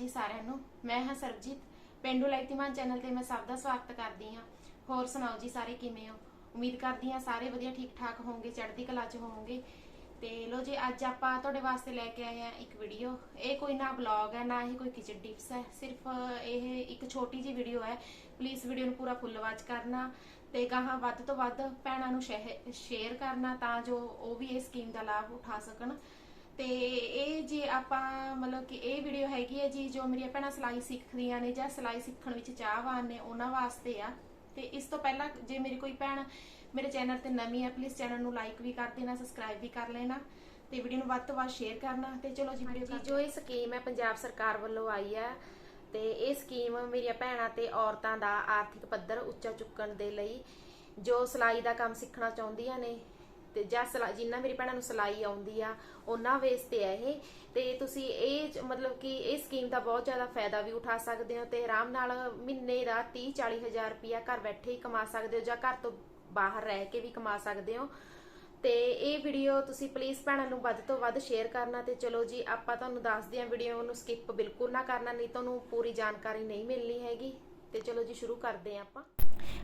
ਜੀ ਸਾਰਿਆਂ ਨੂੰ। ਮੈਂ ਹਾਂ ਸਰਬਜੀਤ। ਪਿੰਡੂ ਲਾਈਤੀਮਾਨ ਚੈਨਲ ਤੇ ਮੈਂ ਸਭ ਦਾ ਸਵਾਗਤ ਕਰਦੀ ਹਾਂ। ਹੋਰ ਸੁਣਾਓ ਜੀ ਸਾਰੇ ਕਿਵੇਂ ਹੋ? ਉਮੀਦ ਕਰਦੀ ਹਾਂ ਸਾਰੇ ਵਧੀਆ ਠੀਕ ਠਾਕ ਹੋਵੋਗੇ, ਚੜ੍ਹਦੀ ਕਲਾ 'ਚ ਹੋਵੋਗੇ। ਤੇ ਲੋ ਜੀ, ਅੱਜ ਆਪਾਂ ਤੁਹਾਡੇ ਵਾਸਤੇ ਲੈ ਕੇ ਆਏ ਹਾਂ ਇੱਕ ਵੀਡੀਓ। ਇਹ ਕੋਈ ਨਾ ਬਲੌਗ ਹੈ, ਨਾ ਹੀ ਕੋਈ ਕਿਚਨ ਟਿਪਸ ਹੈ। ਸਿਰਫ ਇਹ ਇੱਕ ਛੋਟੀ ਜੀ ਵੀਡੀਓ ਹੈ। ਪਲੀਜ਼ ਵੀਡੀਓ ਨੂੰ ਪੂਰਾ ਫੁੱਲ ਵਾਚ ਕਰਨਾ ਤੇ ਗਾਹਾਂ ਵੱਧ ਤੋਂ ਵੱਧ ਭੈਣਾਂ ਨੂੰ ਸ਼ੇਅਰ ਕਰਨਾ ਤਾਂ ਜੋ ਉਹ ਵੀ ਇਸ ਸਕੀਮ ਦਾ ਲਾਭ ਉਠਾ ਸਕਣ। ਤੇ ਇਹ ਜੀ ਆਪਾਂ ਮਤਲਬ ਕਿ ਇਹ ਵੀਡੀਓ ਹੈਗੀ ਹੈ ਜੀ ਜੋ ਮੇਰੀਆਂ ਭੈਣਾਂ ਸਿਲਾਈ ਸਿੱਖਦੀਆਂ ਨੇ ਜਾਂ ਸਿਲਾਈ ਸਿੱਖਣ ਵਿੱਚ ਚਾਹਵਾਨ ਨੇ ਉਹਨਾਂ ਵਾਸਤੇ ਆ। ਤੇ ਇਸ ਤੋਂ ਪਹਿਲਾਂ ਜੇ ਮੇਰੀ ਕੋਈ ਭੈਣ ਮੇਰੇ ਚੈਨਲ ਤੇ ਨਵੀਂ ਹੈ ਪਲੀਜ਼ ਚੈਨਲ ਨੂੰ ਲਾਈਕ ਵੀ ਕਰ ਦੇਣਾ ਸਬਸਕ੍ਰਾਈਬ ਵੀ ਕਰ ਲੈਣਾ ਤੇ ਵੀਡੀਓ ਨੂੰ ਵੱਧ ਤੋਂ ਵੱਧ ਸ਼ੇਅਰ ਕਰਨਾ ਤੇ ਚਲੋ ਜੀ ਵੀਡੀਓ ਜੋ ਇਹ ਸਕੀਮ ਹੈ ਪੰਜਾਬ ਸਰਕਾਰ ਵੱਲੋਂ ਆਈ ਹੈ ਤੇ ਇਹ ਸਕੀਮ ਮੇਰੀਆਂ ਭੈਣਾਂ ਤੇ ਔਰਤਾਂ ਦਾ ਆਰਥਿਕ ਪੱਧਰ ਉੱਚਾ ਚੁੱਕਣ ਦੇ ਲਈ ਜੋ ਸਿਲਾਈ ਦਾ ਕੰਮ ਸਿੱਖਣਾ ਚਾਹੁੰਦੀਆਂ ਨੇ ਤੇ ਜਾਂ ਸਿਲਾ, ਜਿੰਨਾ ਮੇਰੀ ਭੈਣਾਂ ਨੂੰ ਸਿਲਾਈ ਆਉਂਦੀ ਆ, ਉਹਨਾਂ ਵਾਸਤੇ ਹੈ ਇਹ। ਤੇ ਤੁਸੀਂ ਇਹ ਮਤਲਬ ਕਿ ਇਹ ਸਕੀਮ ਦਾ ਬਹੁਤ ਜ਼ਿਆਦਾ ਫਾਇਦਾ ਵੀ ਉਠਾ ਸਕਦੇ ਹੋ ਤੇ ਆਰਾਮ ਨਾਲ ਮਹੀਨੇ ਦਾ 30 40 ਹਜ਼ਾਰ ਰੁਪਇਆ ਘਰ ਬੈਠੇ ਹੀ ਕਮਾ ਸਕਦੇ ਹੋ ਜਾਂ ਘਰ ਤੋਂ ਬਾਹਰ ਰਹਿ ਕੇ ਵੀ ਕਮਾ ਸਕਦੇ ਹੋ। ਤੇ ਇਹ ਵੀਡੀਓ ਤੁਸੀਂ ਪਲੀਜ਼ ਭੈਣਾਂ ਨੂੰ ਵੱਧ ਤੋਂ ਵੱਧ ਸ਼ੇਅਰ ਕਰਨਾ ਤੇ ਚਲੋ ਜੀ, ਆਪਾਂ ਤੁਹਾਨੂੰ ਦੱਸਦੇ ਹਾਂ ਵੀਡੀਓ ਨੂੰ ਸਕਿਪ ਬਿਲਕੁਲ ਨਾ ਕਰਨਾ, ਨਹੀਂ ਤੁਹਾਨੂੰ ਪੂਰੀ ਜਾਣਕਾਰੀ ਨਹੀਂ ਮਿਲਣੀ ਹੈਗੀ। ਤੇ ਚਲੋ ਜੀ, ਸ਼ੁਰੂ ਕਰਦੇ ਹਾਂ ਆਪਾਂ।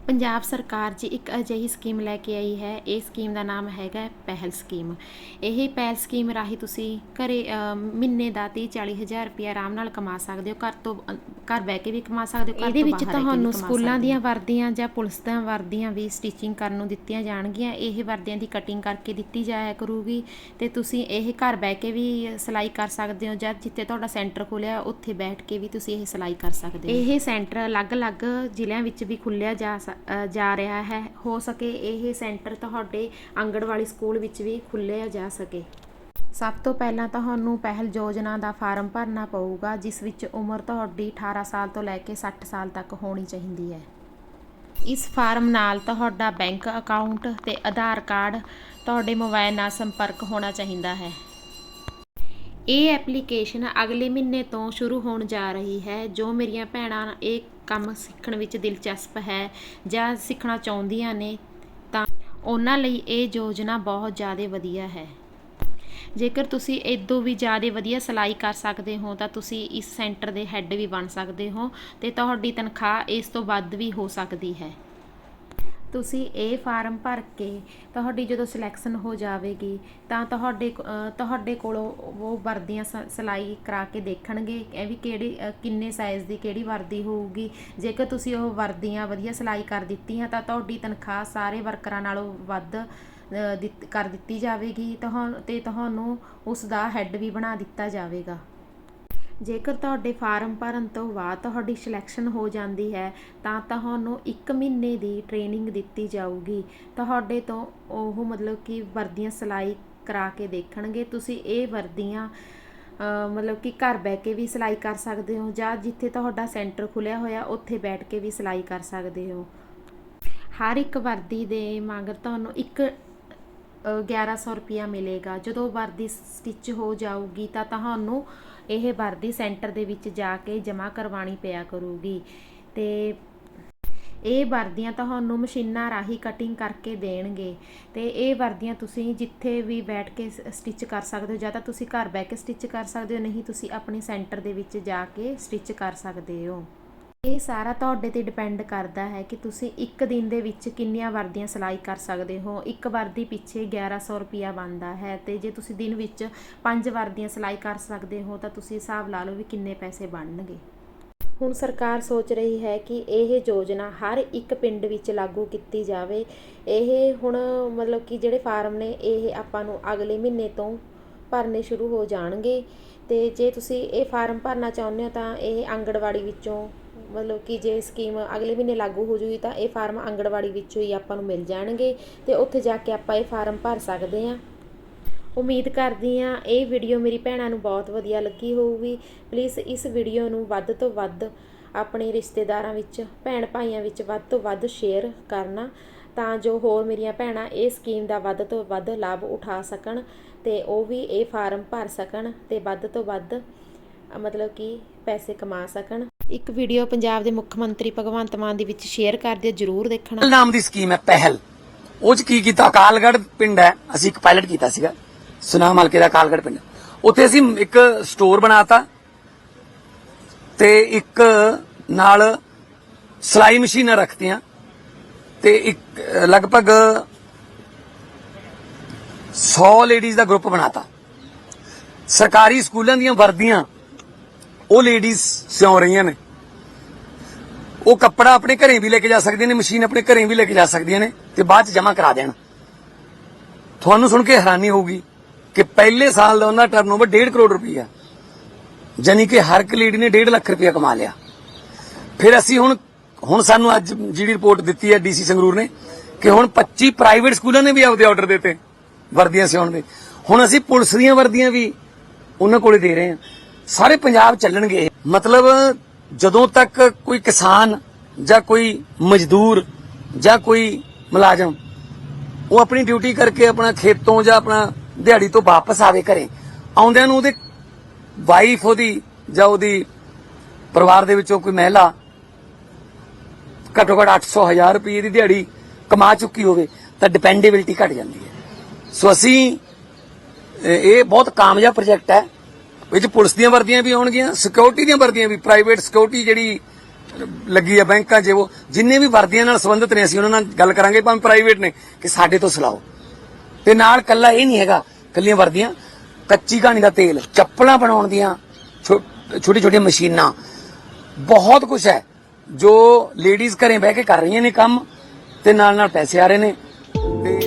ਪੰਜਾਬ ਸਰਕਾਰ ਜੀ ਇੱਕ ਅਜਿਹੀ ਸਕੀਮ ਲੈ ਕੇ ਆਈ ਹੈ। ਇਹ ਸਕੀਮ ਦਾ ਨਾਮ ਹੈਗਾ ਪਹਿਲ ਸਕੀਮ। ਇਹ ਪਹਿਲ ਸਕੀਮ ਰਾਹੀਂ ਤੁਸੀਂ ਘਰੇ ਮਹੀਨੇ ਦਾ 30 40 ਹਜ਼ਾਰ ਰੁਪਇਆ ਆਰਾਮ ਨਾਲ ਕਮਾ ਸਕਦੇ ਹੋ। ਘਰ ਤੋਂ ਘਰ ਬਹਿ ਕੇ ਵੀ ਕਮਾ ਸਕਦੇ ਹੋ ਇਹਦੇ ਵਿੱਚ ਤੁਹਾਨੂੰ ਸਕੂਲਾਂ ਦੀਆਂ ਵਰਦੀਆਂ ਜਾਂ ਪੁਲਿਸ ਦੀਆਂ ਵਰਦੀਆਂ ਵੀ ਸਟਿਚਿੰਗ ਕਰਨ ਨੂੰ ਦਿੱਤੀਆਂ ਜਾਣਗੀਆਂ ਇਹ ਵਰਦੀਆਂ ਦੀ ਕਟਿੰਗ ਕਰਕੇ ਦਿੱਤੀ ਜਾਇਆ ਕਰੂਗੀ ਤੇ ਤੁਸੀਂ ਇਹ ਘਰ ਬਹਿ ਕੇ ਵੀ ਸਿਲਾਈ ਕਰ ਸਕਦੇ ਹੋ ਜਾਂ ਜਿੱਥੇ ਤੁਹਾਡਾ ਸੈਂਟਰ ਖੁੱਲਿਆ ਉੱਥੇ ਬੈਠ ਕੇ ਵੀ ਤੁਸੀਂ ਇਹ ਸਿਲਾਈ ਕਰ ਸਕਦੇ ਹੋ। ਇਹ ਸੈਂਟਰ ਅਲੱਗ-ਅਲੱਗ ਜ਼ਿਲ੍ਹਿਆਂ ਵਿੱਚ ਵੀ ਖੁੱਲਿਆ ਜਾ ਜਾ ਰਿਹਾ ਹੈ ਹੋ ਸਕੇ ਇਹ ਸੈਂਟਰ ਤੁਹਾਡੇ ਆਂਗਣਵਾੜੀ ਸਕੂਲ ਵਿੱਚ ਵੀ ਖੁੱਲਿਆ ਜਾ ਸਕੇ। ਸਭ ਤੋਂ ਪਹਿਲਾਂ ਤੁਹਾਨੂੰ ਪਹਿਲ ਯੋਜਨਾ ਦਾ ਫਾਰਮ ਭਰਨਾ ਪਊਗਾ, ਜਿਸ ਵਿੱਚ ਉਮਰ ਤੁਹਾਡੀ 18 ਸਾਲ ਤੋਂ ਲੈ ਕੇ 60 ਸਾਲ ਤੱਕ ਹੋਣੀ ਚਾਹੀਦੀ ਹੈ। ਇਸ ਫਾਰਮ ਨਾਲ ਤੁਹਾਡਾ ਬੈਂਕ ਅਕਾਊਂਟ ਤੇ ਆਧਾਰ ਕਾਰਡ ਤੁਹਾਡੇ ਮੋਬਾਈਲ ਨਾਲ ਸੰਪਰਕ ਹੋਣਾ ਚਾਹੀਦਾ ਹੈ। ਇਹ ਐਪਲੀਕੇਸ਼ਨ ਅਗਲੇ ਮਹੀਨੇ ਤੋਂ ਸ਼ੁਰੂ ਹੋਣ ਜਾ ਰਹੀ ਹੈ, ਜੋ ਮੇਰੀਆਂ ਭੈਣਾਂ ਇਹ ਕੰਮ ਸਿੱਖਣ ਵਿੱਚ ਦਿਲਚਸਪ ਹੈ ਜਾਂ ਸਿੱਖਣਾ ਚਾਹੁੰਦੀਆਂ ਨੇ, ਤਾਂ ਉਹਨਾਂ ਲਈ ਇਹ ਯੋਜਨਾ ਬਹੁਤ ਜ਼ਿਆਦਾ ਵਧੀਆ ਹੈ। ਜੇਕਰ ਤੁਸੀਂ ਇਦੋਂ ਵੀ ਜ਼ਿਆਦਾ ਵਧੀਆ ਸਿਲਾਈ ਕਰ ਸਕਦੇ ਹੋ, ਤਾਂ ਤੁਸੀਂ ਇਸ ਸੈਂਟਰ ਦੇ ਹੈੱਡ ਵੀ ਬਣ ਸਕਦੇ ਹੋ ਤੇ ਤੁਹਾਡੀ ਤਨਖਾਹ ਇਸ ਤੋਂ ਵੱਧ ਵੀ ਹੋ ਸਕਦੀ ਹੈ। ਤੁਸੀਂ ਇਹ ਫਾਰਮ ਭਰ ਕੇ ਤੁਹਾਡੀ ਜਦੋਂ ਸਿਲੈਕਸ਼ਨ ਹੋ ਜਾਵੇਗੀ ਤਾਂ ਤੁਹਾਡੇ ਕੋ- ਤੁਹਾਡੇ ਕੋਲੋਂ ਉਹ ਵਰਦੀਆਂ ਸ- ਸਿਲਾਈ ਕਰਾ ਕੇ ਦੇਖਣਗੇ ਇਹ ਵੀ ਕਿਹੜੀ ਕਿੰਨੇ ਸਾਈਜ਼ ਦੀ ਕਿਹੜੀ ਵਰਦੀ ਹੋਊਗੀ। ਜੇਕਰ ਤੁਸੀਂ ਉਹ ਵਰਦੀਆਂ ਵਧੀਆ ਸਿਲਾਈ ਕਰ ਦਿੱਤੀਆਂ ਤਾਂ ਤੁਹਾਡੀ ਤਨਖਾਹ ਸਾਰੇ ਵਰਕਰਾਂ ਨਾਲੋਂ ਵੱਧ ਅਹ, ਕਰ ਦਿੱਤੀ ਜਾਵੇਗੀ ਤੁਹਾਨੂੰ ਤੇ ਤੁਹਾਨੂੰ ਉਸ ਦਾ ਹੈੱਡ ਵੀ ਬਣਾ ਦਿੱਤਾ ਜਾਵੇਗਾ। ਜੇਕਰ ਤੁਹਾਡੇ ਫਾਰਮ ਭਰਨ ਤੋਂ ਬਾਅਦ ਤੁਹਾਡੀ ਸਿਲੈਕਸ਼ਨ ਹੋ ਜਾਂਦੀ ਹੈ ਤਾਂ ਤੁਹਾਨੂੰ 1 ਮਹੀਨੇ ਦੀ ਟ੍ਰੇਨਿੰਗ ਦਿੱਤੀ ਜਾਊਗੀ। ਤੁਹਾਡੇ ਤੋਂ ਉਹ ਮਤਲਬ ਕਿ ਵਰਦੀਆਂ ਸਿਲਾਈ ਕਰਾ ਕੇ ਦੇਖਣਗੇ। ਤੁਸੀਂ ਇਹ ਵਰਦੀਆਂ ਮਤਲਬ ਕਿ ਘਰ ਬਹਿ ਕੇ ਵੀ ਸਿਲਾਈ ਕਰ ਸਕਦੇ ਹੋ ਜਾਂ ਜਿੱਥੇ ਤੁਹਾਡਾ ਸੈਂਟਰ ਖੁੱਲਿਆ ਹੋਇਆ ਉੱਥੇ ਬੈਠ ਕੇ ਵੀ ਸਿਲਾਈ ਕਰ ਸਕਦੇ ਹੋ। ਹਰ ਇੱਕ ਵਰਦੀ ਦੇ ਮਗਰ ਤੁਹਾਨੂੰ ਇੱਕ ਅ, 1100 ਰੁਪਿਆ ਮਿਲੇਗਾ। ਜਦੋਂ ਵਰਦੀ ਸਟਿਚ ਹੋ ਜਾਊਗੀ ਤਾਂ ਤੁਹਾਨੂੰ ਇਹ ਵਰਦੀ ਸੈਂਟਰ ਦੇ ਵਿੱਚ ਜਾ ਕੇ ਜਮ੍ਹਾਂ ਕਰਵਾਉਣੀ ਪਿਆ ਕਰੂਗੀ। ਤੇ ਇਹ ਵਰਦੀਆਂ ਤੁਹਾਨੂੰ ਮਸ਼ੀਨਾਂ ਰਾਹੀਂ ਕਟਿੰਗ ਕਰਕੇ ਦੇਣਗੇ। ਤੇ ਇਹ ਵਰਦੀਆਂ ਤੁਸੀਂ ਜਿੱਥੇ ਵੀ ਬੈਠ ਕੇ ਸਟਿਚ ਕਰ ਸਕਦੇ ਹੋ ਜਾਂ ਤਾਂ ਤੁਸੀਂ ਘਰ ਬਹਿ ਕੇ ਸਟਿਚ ਕਰ ਸਕਦੇ ਹੋ, ਨਹੀਂ ਤੁਸੀਂ ਆਪਣੇ ਸੈਂਟਰ ਦੇ ਵਿੱਚ ਜਾ ਕੇ ਸਟਿਚ ਕਰ ਸਕਦੇ ਹੋ। ਇਹ ਸਾਰਾ ਤੁਹਾਡੇ ਤੇ ਡਿਪੈਂਡ ਕਰਦਾ ਹੈ ਕਿ ਤੁਸੀਂ ਇੱਕ ਦਿਨ ਦੇ ਵਿੱਚ ਕਿੰਨੀਆਂ ਵਰਦੀਆਂ ਸਿਲਾਈ ਕਰ ਸਕਦੇ ਹੋ। ਇੱਕ ਵਰਦੀ ਪਿੱਛੇ 1100 ਰੁਪਿਆ ਬਣਦਾ ਹੈ ਤੇ ਜੇ ਤੁਸੀਂ ਦਿਨ ਵਿੱਚ ਪੰਜ ਵਰਦੀਆਂ ਸਿਲਾਈ ਕਰ ਸਕਦੇ ਹੋ ਤਾਂ ਤੁਸੀਂ ਹਿਸਾਬ ਲਾ ਲਓ ਵੀ ਕਿੰਨੇ ਪੈਸੇ ਬਣਨਗੇ। ਹੁਣ ਸਰਕਾਰ ਸੋਚ ਰਹੀ ਹੈ ਕਿ ਇਹ ਯੋਜਨਾ ਹਰ ਇੱਕ ਪਿੰਡ ਵਿੱਚ ਲਾਗੂ ਕੀਤੀ ਜਾਵੇ। ਇਹ ਹੁਣ ਮਤਲਬ ਕਿ ਜਿਹੜੇ ਫਾਰਮ ਨੇ, ਇਹ ਆਪਾਂ ਨੂੰ ਅਗਲੇ ਮਹੀਨੇ ਤੋਂ ਭਰਨੇ ਸ਼ੁਰੂ ਹੋ ਜਾਣਗੇ। ਤੇ ਜੇ ਤੁਸੀਂ ਇਹ ਫਾਰਮ ਭਰਨਾ ਚਾਹੁੰਦੇ ਹੋ ਤਾਂ ਇਹ ਆਂਗਣਵਾੜੀ ਵਿੱਚੋਂ ਮਤਲਬ ਕਿ ਜੇ ਸਕੀਮ ਅਗਲੇ ਮਹੀਨੇ ਲਾਗੂ ਹੋ ਜੂਗੀ ਤਾਂ ਇਹ ਫਾਰਮ ਆਂਗਣਵਾੜੀ ਵਿੱਚੋਂ ਹੀ ਆਪਾਂ ਨੂੰ ਮਿਲ ਜਾਣਗੇ ਤੇ ਉੱਥੇ ਜਾ ਕੇ ਆਪਾਂ ਇਹ ਫਾਰਮ ਭਰ ਸਕਦੇ ਹਾਂ। ਉਮੀਦ ਕਰਦੀ ਹਾਂ ਇਹ ਵੀਡੀਓ ਮੇਰੀ ਭੈਣਾਂ ਨੂੰ ਬਹੁਤ ਵਧੀਆ ਲੱਗੀ ਹੋਊਗੀ। ਪਲੀਜ਼ ਇਸ ਵੀਡੀਓ ਨੂੰ ਵੱਧ ਤੋਂ ਵੱਧ ਆਪਣੇ ਰਿਸ਼ਤੇਦਾਰਾਂ ਵਿੱਚ, ਭੈਣ ਭਾਈਆਂ ਵਿੱਚ ਵੱਧ ਤੋਂ ਵੱਧ ਸ਼ੇਅਰ ਕਰਨਾ ਤਾਂ ਜੋ ਹੋਰ ਮੇਰੀਆਂ ਭੈਣਾਂ ਇਹ ਸਕੀਮ ਦਾ ਵੱਧ ਤੋਂ ਵੱਧ ਲਾਭ ਉਠਾ ਸਕਣ ਤੇ ਉਹ ਵੀ ਇਹ ਫਾਰਮ ਭਰ ਸਕਣ ਤੇ ਵੱਧ ਤੋਂ ਵੱਧ, ਮਤਲਬ ਕਿ ਪੈਸੇ ਕਮਾ ਸਕਣ। ਇੱਕ ਵੀਡੀਓ ਪੰਜਾਬ ਦੇ ਮੁੱਖ ਮੰਤਰੀ ਭਗਵੰਤ ਮਾਨ ਦੇ ਵਿੱਚ ਸ਼ੇਅਰ ਕਰ ਦਿਓ ਜਰੂਰ ਦੇਖਣਾ। ਨਾਮ ਦੀ ਸਕੀਮ ਹੈ, ਪਹਿਲ। ਉਹ ਚ ਕੀ ਕੀਤਾ? ਕਾਲਗੜ ਪਿੰਡ ਹੈ। ਅਸੀਂ ਇੱਕ ਪਾਇਲਟ ਕੀਤਾ ਸੀਗਾ। ਸੁਨਾਮ ਹਲਕੇ ਦਾ ਕਾਲਗੜ ਪਿੰਡ। ਉੱਥੇ ਅਸੀਂ ਇੱਕ ਸਟੋਰ ਬਣਾਤਾ ਤੇ ਇੱਕ ਨਾਲ ਸਲਾਈ ਮਸ਼ੀਨਾਂ ਰੱਖਤੀਆਂ ਤੇ ਇੱਕ, ਲਗਭਗ 100 ਲੇਡੀਜ਼ ਦਾ ਗਰੁੱਪ ਬਣਾਤਾ। ਸਰਕਾਰੀ ਸਕੂਲਾਂ ਦੀਆਂ ਵਰਦੀਆਂ ਉਹ ਲੇਡੀਜ਼ ਸਿਉਂ ਰਹੀਆਂ ਨੇ। ਉਹ ਕੱਪੜਾ ਆਪਣੇ ਘਰੇ ਵੀ ਲੈ ਕੇ ਜਾ ਸਕਦੀਆਂ ਨੇ, ਮਸ਼ੀਨ ਆਪਣੇ ਘਰੇ ਵੀ ਲੈ ਕੇ ਜਾ ਸਕਦੀਆਂ ਨੇ ਤੇ ਬਾਅਦ ਚ ਜਮ੍ਹਾਂ ਕਰਾ ਦੇਣ। ਤੁਹਾਨੂੰ ਸੁਣ ਕੇ ਹੈਰਾਨੀ ਹੋਊਗੀ ਕਿ ਪਹਿਲੇ ਸਾਲ ਦਾ ਉਹਨਾਂ ਟਰਨਓਵਰ 1.5 ਕਰੋੜ ਰੁਪਈਆ। ਜਾਨੀ ਕਿ ਹਰ ਇੱਕ ਲੇਡੀ ਨੇ 1.5 ਲੱਖ ਰੁਪਇਆ ਕਮਾ ਲਿਆ। ਫਿਰ ਅਸੀਂ ਹੁਣ ਹੁਣ ਸਾਨੂੰ ਅੱਜ ਜਿਹੜੀ ਰਿਪੋਰਟ ਦਿੱਤੀ ਹੈ ਡੀਸੀ ਸੰਗਰੂਰ ਨੇ ਕਿ ਹੁਣ 25 ਪ੍ਰਾਈਵੇਟ ਸਕੂਲਾਂ ਨੇ ਵੀ ਆਪਦੇ ਆਰਡਰ ਦਿੱਤੇ ਵਰਦੀਆਂ ਸਿਉਣ ਦੇ। ਹੁਣ ਅਸੀਂ ਪੁਲਿਸ ਦੀਆਂ ਵਰਦੀਆਂ ਵੀ ਉਹਨਾਂ ਕੋਲੇ ਦੇ ਰਹੇ ਹਾਂ। ਸਾਰੇ ਪੰਜਾਬ ਚੱਲਣਗੇ। ਮਤਲਬ ਜਦੋਂ ਤੱਕ ਕੋਈ ਕਿਸਾਨ ਜਾਂ ਕੋਈ ਮਜ਼ਦੂਰ ਜਾਂ ਕੋਈ ਮੁਲਾਜ਼ਮ ਉਹ ਆਪਣੀ ਡਿਊਟੀ ਕਰਕੇ ਆਪਣਾ ਖੇਤੋਂ ਜਾਂ ਆਪਣਾ ਦਿਹਾੜੀ ਤੋਂ ਵਾਪਸ ਆਵੇ ਘਰੇ, ਆਉਂਦਿਆਂ ਨੂੰ ਉਹਦੇ ਵਾਈਫ ਉਹਦੀ ਜਾਂ ਉਹਦੀ ਪਰਿਵਾਰ ਦੇ ਵਿੱਚੋਂ ਕੋਈ ਮਹਿਲਾ ਘੱਟੋ ਘੱਟ 800 ਹਜ਼ਾਰ ਰੁਪਏ ਦੀ ਦਿਹਾੜੀ ਕਮਾ ਚੁੱਕੀ ਹੋਵੇ, ਤਾਂ ਡਿਪੈਂਡੇਬਿਲਟੀ ਘਟ ਜਾਂਦੀ ਹੈ। ਸੋ ਅਸੀਂ, ਇਹ ਬਹੁਤ ਕਾਮਯਾਬ ਪ੍ਰੋਜੈਕਟ ਹੈ। ਵਿੱਚ ਪੁਲਿਸ ਦੀਆਂ ਵਰਦੀਆਂ ਵੀ ਆਉਣਗੀਆਂ ਸਿਕਿਉਰਿਟੀ ਦੀਆਂ ਵਰਦੀਆਂ ਵੀ ਪ੍ਰਾਈਵੇਟ ਸਿਕਿਉਰਿਟੀ ਜਿਹੜੀ ਲੱਗੀ ਆ ਬੈਂਕਾਂ 'ਚ, ਉਹ ਜਿੰਨੇ ਵੀ ਵਰਦੀਆਂ ਨਾਲ ਸੰਬੰਧਿਤ ਨੇ, ਅਸੀਂ ਉਹਨਾਂ ਨਾਲ ਗੱਲ ਕਰਾਂਗੇ, ਭਾਵੇਂ ਪ੍ਰਾਈਵੇਟ ਨੇ, ਕਿ ਸਾਡੇ ਤੋਂ ਸਿਲਾਓ। ਤੇ ਨਾਲ ਕੱਲਾ ਇਹ ਨਹੀਂ ਹੈਗਾ ਕੱਲੀਆਂ ਵਰਦੀਆਂ, ਕੱਚੀ ਘਾਣੀ ਦਾ ਤੇਲ, ਚੱਪਲਾਂ ਬਣਾਉਣ ਦੀਆਂ ਛੋਟੀ ਛੋਟੀਆਂ ਮਸ਼ੀਨਾਂ, ਬਹੁਤ ਕੁਝ ਹੈ, ਜੋ ਲੇਡੀਜ਼ ਘਰੇ ਬਹਿ ਕੇ ਕਰ ਰਹੀਆਂ ਨੇ ਕੰਮ, ਤੇ ਨਾਲ ਨਾਲ ਪੈਸੇ ਆ ਰਹੇ ਨੇ, ਤੇ